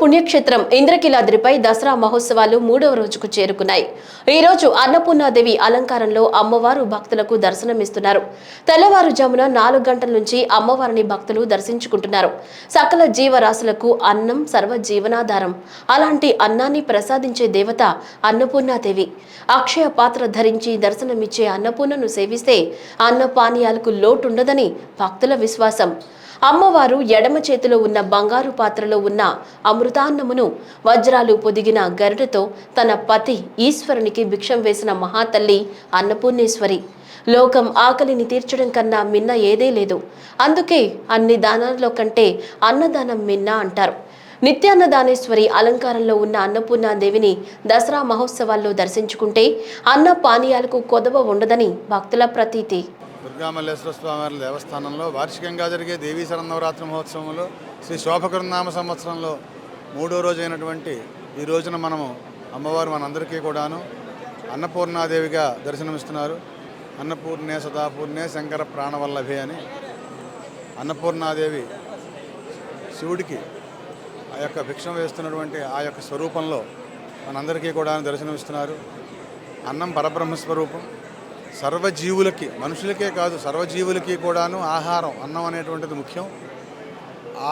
పుణ్యక్షేత్రం ఇంద్రకీలాద్రిపై దసరా మహోత్సవాలు మూడవ రోజుకు చేరుకున్నాయి. ఈ రోజు అన్నపూర్ణాదేవి అలంకారంలో అమ్మవారు భక్తులకు దర్శనమిస్తున్నారు. తెల్లవారుజామున నాలుగు గంటల నుంచి అమ్మవారిని భక్తులు దర్శించుకుంటున్నారు. సకల జీవరాశులకు అన్నం సర్వ జీవనాధారం అలాంటి అన్నాన్ని ప్రసాదించే దేవత అన్నపూర్ణాదేవి. అక్షయ పాత్ర ధరించి దర్శనమిచ్చే అన్నపూర్ణను సేవిస్తే అన్న పానీయాలకు లోటుండదని భక్తుల విశ్వాసం. అమ్మవారు ఎడమ చేతిలో ఉన్న బంగారు పాత్రలో ఉన్న అమృతాన్నమును వజ్రాలు పొదిగిన గరుడతో తన పతి ఈశ్వరునికి భిక్షం వేసిన మహాతల్లి అన్నపూర్ణేశ్వరి. లోకం ఆకలిని తీర్చడం కన్నా మిన్న ఏదే లేదు. అందుకే అన్ని దానాల్లో కంటే అన్నదానం మిన్న అంటారు. నిత్యాన్నదానేశ్వరి అలంకారంలో ఉన్న అన్నపూర్ణాదేవిని దసరా మహోత్సవాల్లో దర్శించుకుంటే అన్న పానీయాలకు కొదవ ఉండదని భక్తుల ప్రతీతి. దుర్గామల్లేశ్వర స్వామివారి దేవస్థానంలో వార్షికంగా జరిగే దేవీ శరన్నవరాత్రి మహోత్సవంలో శ్రీ శోభకరునామ సంవత్సరంలో మూడో రోజు అయినటువంటి ఈ రోజున మనము అమ్మవారు మనందరికీ కూడాను అన్నపూర్ణాదేవిగా దర్శనమిస్తున్నారు. అన్నపూర్ణే సదాపూర్ణే శంకర ప్రాణవల్లభే అని అన్నపూర్ణాదేవి శివుడికి ఆ యొక్క భిక్షం వేస్తున్నటువంటి ఆ యొక్క స్వరూపంలో మనందరికీ కూడా దర్శనమిస్తున్నారు. అన్నం పరబ్రహ్మ స్వరూపం సర్వజీవులకి మనుషులకే కాదు సర్వజీవులకి కూడాను ఆహారం అన్నం అనేటువంటిది ముఖ్యం.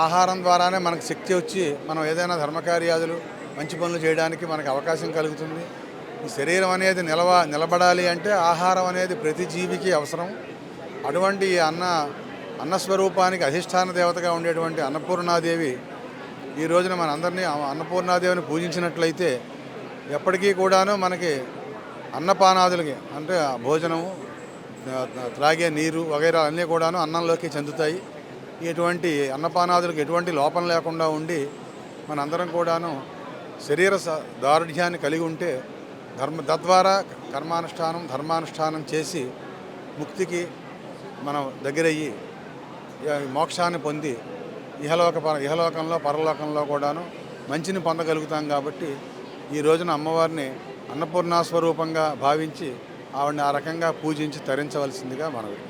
ఆహారం ద్వారానే మనకు శక్తి వచ్చి మనం ఏదైనా ధర్మకార్యాదులు మంచి పనులు చేయడానికి మనకు అవకాశం కలుగుతుంది. ఈ శరీరం అనేది నిలవ నిలబడాలి అంటే ఆహారం అనేది ప్రతి జీవికి అవసరం. అటువంటి అన్న అన్నస్వరూపానికి అధిష్టాన దేవతగా ఉండేటువంటి అన్నపూర్ణాదేవి ఈ రోజున మనందరినీ అన్నపూర్ణాదేవిని పూజించినట్లయితే ఎప్పటికీ కూడాను మనకి అన్నపానాదులకి అంటే భోజనము త్రాగే నీరు వగైరా అన్నీ కూడాను అన్నంలోకి చెందుతాయి. ఎటువంటి అన్నపానాదులకు ఎటువంటి లోపం లేకుండా ఉండి మనందరం కూడాను శరీర దారుఢ్యాన్ని కలిగి ఉంటే ధర్మ తద్వారా కర్మానుష్ఠానం ధర్మానుష్ఠానం చేసి ముక్తికి మనం దగ్గరయ్యి మోక్షాన్ని పొంది ఇహలోక పర ఇహలోకంలో పరలోకంలో కూడాను మంచిని పొందగలుగుతాం కాబట్టి ఈ రోజున అమ్మవారిని అన్నపూర్ణా స్వరూపంగా భావించి ఆవిడని ఆ రకంగా పూజించి తరించవలసిందిగా మనవి.